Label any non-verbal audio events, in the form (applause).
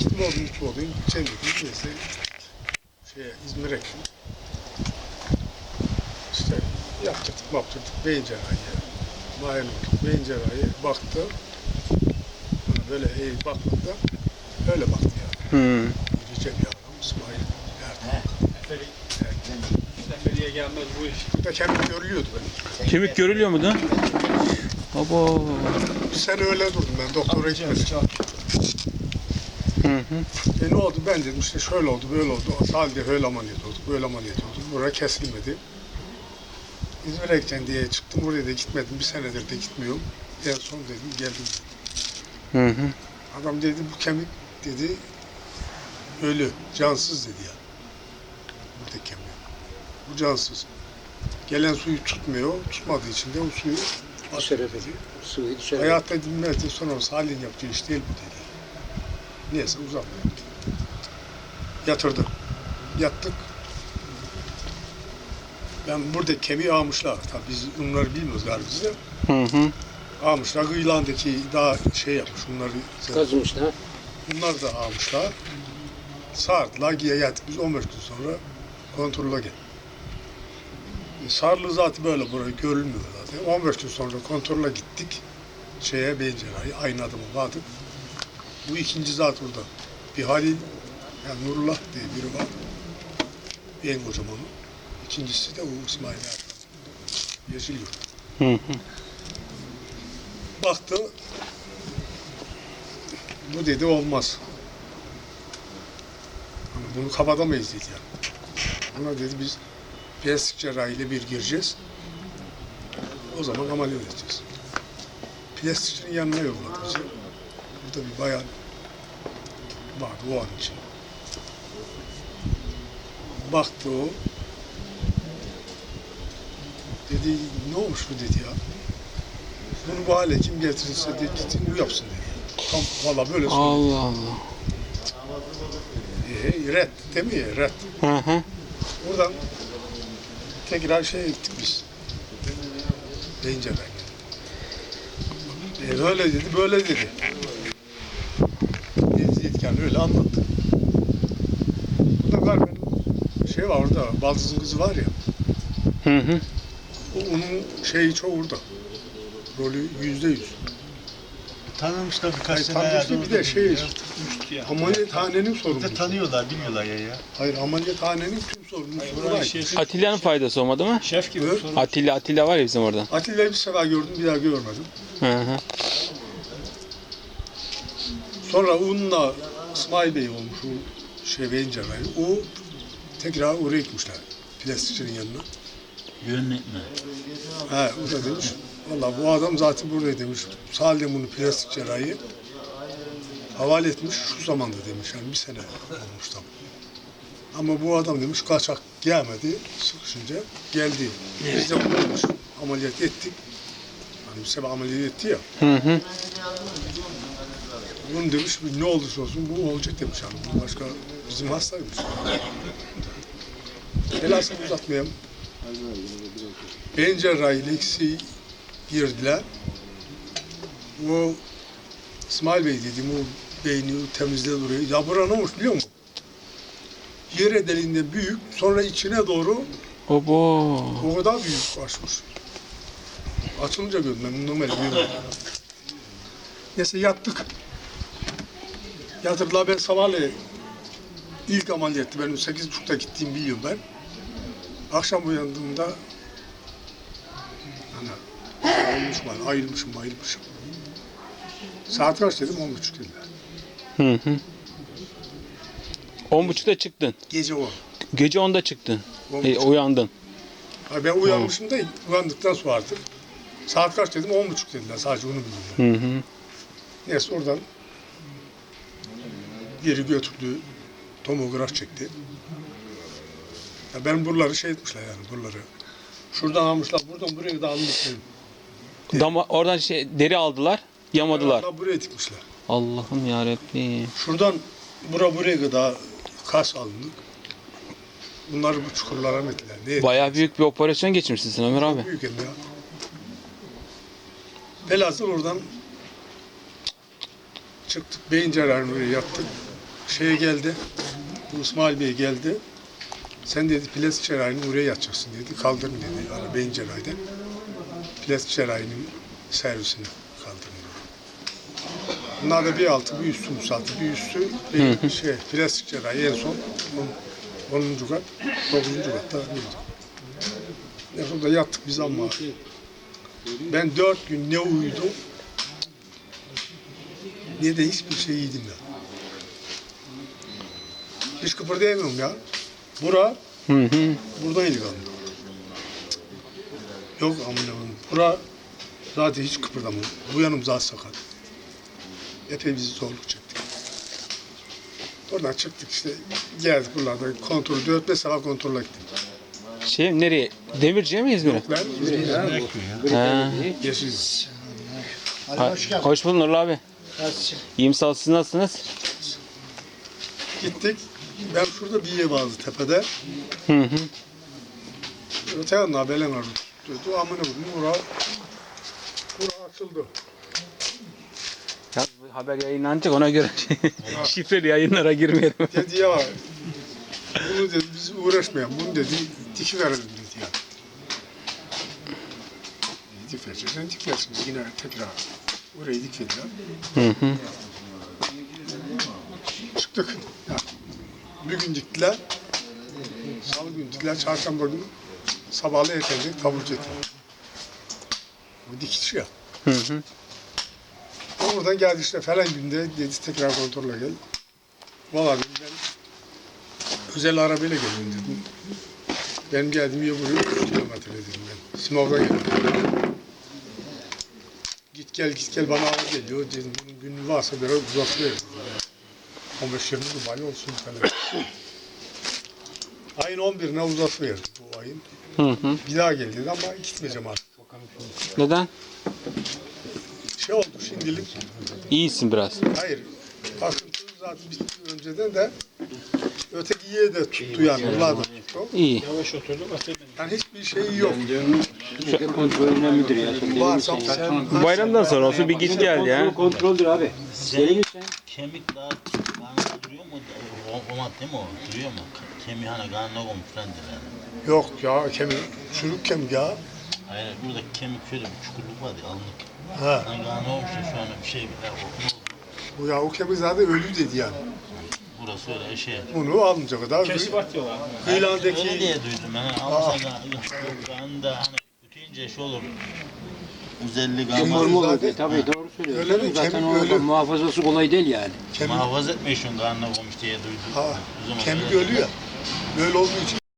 gittim oldum. Gideceğim dedim. Neyse şeye İzmir'e gittim. İşte yaptırdık yaptırdık beyin cerrahiye. Muayene olduk. Beyin cerrahiye baktı. Bana böyle eğil bakmadı. Öyle baktı yani. Hı. Yüce bir adam İsmail Erdoğan. Seferiye gelmez bu iş. Burada kemik görülüyordu benim. Kemik görülüyor muydu? Baba. Bir sene öyle durdum ben doktora gitmedim. Hı hı. E ne oldu ben dedim işte şöyle oldu böyle oldu. Sadece böyle ameliyat oldu böyle ameliyat oldu. Buraya kesilmedi. İzmir'e gideceğim diye çıktım buraya da gitmedim. Bir senedir de gitmiyorum. En son dedim geldim. Hı hı. Adam dedi bu kemik dedi ölü, cansız dedi ya. Buradaki kemik. Bu cansız. Gelen suyu tutmuyor. Tutmadığı için de o suyu Dışarı dedi. Suyu dışarı. hayatta dinmezdi. Sonra Salih'in yapacağı iş değil bu dedi. Neyse uzatmıyor. Yatırdım. Yattık. Ben burada kemiği almışlar. Tabii biz bunları bilmiyoruz galiba biz de. Hı hı. Almışlar. Gıylandaki daha şey yapmış. Bunları Kazımış ha. Bunlar da almışlar. Sardılar, giye yattık. Biz 15 gün sonra kontrole gel. E, Sarılı zaten böyle buraya görülmüyor zaten. 15 gün sonra kontrole gittik. Şeye beyin cerrahi, aynı adama vardık. Bu ikinci zat orada. Bir Halil, yani Nurullah diye biri var. En kocamanı. İkincisi de o İsmail. Yeşilyurt. Hı hı. Baktı. Bu dedi olmaz. Hani bunu kapatamayız dedi yani. Buna dedi biz plastik cerrahiyle bir gireceğiz. O zaman ameliyat edeceğiz. Plastikçinin yanına yolladı bizi. Burada bir bayan an için. Baktı o. Dedi ne olmuş bu dedi ya. Bunu bu hale kim getirirse de gitsin bu yapsın dedi. Tam valla böyle söyledi. Allah Allah. E, red değil mi? Red. Hı hı. Buradan tekrar şeye gittik biz. Deyince ben e, böyle dedi, böyle dedi. Öyle anlattı. Bu da galiba şey var orada, Baldız'ın kızı var ya, Hı hı. o, onun şeyi çoğu orada. Rolü yüzde yüz. Tanımış da birkaç sene hayatımızda bir de şey, ameliyathanenin Bir de sorumlusu. tanıyorlar, biliyorlar ya ya. Hayır, ameliyathanenin tüm sorumlusu. Buranın Buray. şefi, Atilla'nın faydası olmadı mı? şef gibi Evet. sorun. Atilla Atilla var ya bizim orada. Atilla'yı bir sefer gördüm, bir daha görmedim. Hı hı. Sonra onunla İsmail Bey olmuş o şey cerrahi. O tekrar oraya gitmişler. Plastikçinin yanına. Yönetmen. He, o da demiş. Valla bu adam zaten burada demiş. Salih bunu plastik cerrahi havale etmiş şu zamanda demiş. Yani bir sene olmuş tam. Ama bu adam demiş kaçak gelmedi. Sıkışınca geldi. Biz de demiş, ameliyat ettik. Hani bir sefer ameliyat etti ya. Hı hı. Bunu demiş ne olursa olsun bu olacak demiş. Bu başka bizim hastaymış. Velhasıl uzatmayalım. Beyin cerrahiyle ikisi girdiler. O İsmail Bey dedim o beyni temizledi orayı. Ya bura ne olmuş biliyor musun? Yer deliğinde büyük sonra içine doğru Baba. o kadar büyük açmış. Açılınca gördüm ben normal büyük. Neyse yattık. Yatırdılar ben sabahleyin ilk ameliyattı benim sekiz buçukta gittiğim biliyorum ben. Akşam uyandığımda hani olmuşum ben, ayılmışım, ayılmışım. Saat kaç dedim, on buçuk dediler. Hı hı. On buçukta çıktın. Gece on. Gece onda çıktın. on E, buçuk. uyandın. Ha, ben uyanmışım da uyandıktan sonra artık. Saat kaç dedim, on buçuk dediler. Sadece onu biliyorum. Hı hı. Neyse oradan geri götürdü, tomograf çekti. Ya ben buraları şey etmişler yani buraları. Şuradan almışlar, buradan buraya da almışlar. Dama, oradan şey deri aldılar. Yamadılar. Buradan buraya dikmişler. Allah'ım yarabbim. Şuradan bura buraya kadar kas alındık. Bunları bu çukurlara mettiler. Ne? Bayağı büyük bir operasyon geçirmişsin sen Ömer abi. Büyük hem ya. Velhasıl oradan çıktık. Beyin cerrahine oraya yattık. Şeye geldi. Bu İsmail Bey geldi. Sen dedi plastik cerrahinin oraya yatacaksın dedi. Kaldırın dedi. Yani beyin cerrahiden. Plastik cerrahinin servisini kaldırın dedi. Bunlar da bir altı, bir üstü müsaade, bir üstü bir şey, plastik cerrahi en son on- 10. kat, 9. katta? En sonunda yattık biz ama ben dört gün ne uyudum ne de hiçbir şey yedim ya. Hiç kıpırdayamıyorum ya. Bura, Hı hı. buradaydı galiba. Yok amına koyayım. Bura zaten hiç kıpırdamıyor. Bu yanım zaten sakat. Epey biz zorluk çektik. Oradan çıktık işte geldik buralarda kontrol, 4-5 saat kontrole gittim. Şey nereye? Demirci'ye mi İzmir'e? Ben İzmir'e Ha. Ha, Hoş buldun Nurlu abi. İyiyim sağ ol. Siz nasılsınız? Gittik. Ben şurada bir ev vardı tepede. Hı hı. Öte yanına belen arı tuttu. Amına koydum. Bura, bura açıldı. Ya bu haber yayınlanacak ona göre (laughs) şifreli yayınlara girmeyelim. Dedi ya bunu dedi biz uğraşmayalım. Bunu dedi diki verelim dedi ya. Dik vereceksen dik versin. Yine tekrar orayı dik verdiler. Hı hı. Çıktık. Ya. Bir gün diktiler. Salı günü diktiler. Çarşamba günü sabahlı erkenden taburcu ettiler. Bu dikiş ya. Hı hı. Oradan geldi işte falan günde dedi tekrar kontrole gel. Valla dedim ben özel arabayla geldim dedim. Benim geldiğim yer buraya 3 kilometre dedim ben. Sinov'dan geldim. Git gel git gel bana ağır geliyor dedim. Bunun günü varsa biraz uzatıyor. 15-20 Dubai olsun falan. (coughs) ayın 11'ine uzatıyor bu ayın. Hı hı. Bir daha gel dedi ama gitmeyeceğim artık. Neden? Şey oldu şimdilik İyisin biraz. Hayır. Akıntı zaten bitti önceden de ötekiye de tuttu yani. Bunlar da tuttu. İyi. Yani hiçbir şey yok. Şeker kontrolü önemlidir ya. Varsa sen Bayramdan sonra olsun bir git gel ya. Kontrol kontroldür abi. Misin? Kemik daha duruyor mu? O, o madde mi o? Duruyor mu? Kemiği hani kanına koymuşlar yani. yok ya kemik, çürük kemik ya. Hayır burada kemik şöyle bir çukurluk var ya alnık. Ha. Hani kanı olmuş ya şu an bir şey bile o, Bu ya o kemik zaten ölü dedi yani. Burası öyle şey. Bunu alınca kadar Öyle kıyılardaki diye duydum ben. Hani alsa kanında hani ütüyünce şey olur. Özellik Kemik ama Normal zaten- oluyor. Tabii doğru söylüyorsun. Öyle mi? Zaten Kemik o öyle. muhafazası kolay değil yani. kemik, muhafaza etmiyor şunu kanına koymuş diye duydum. ha, zaman kemik ölü ya. Böyle olduğu için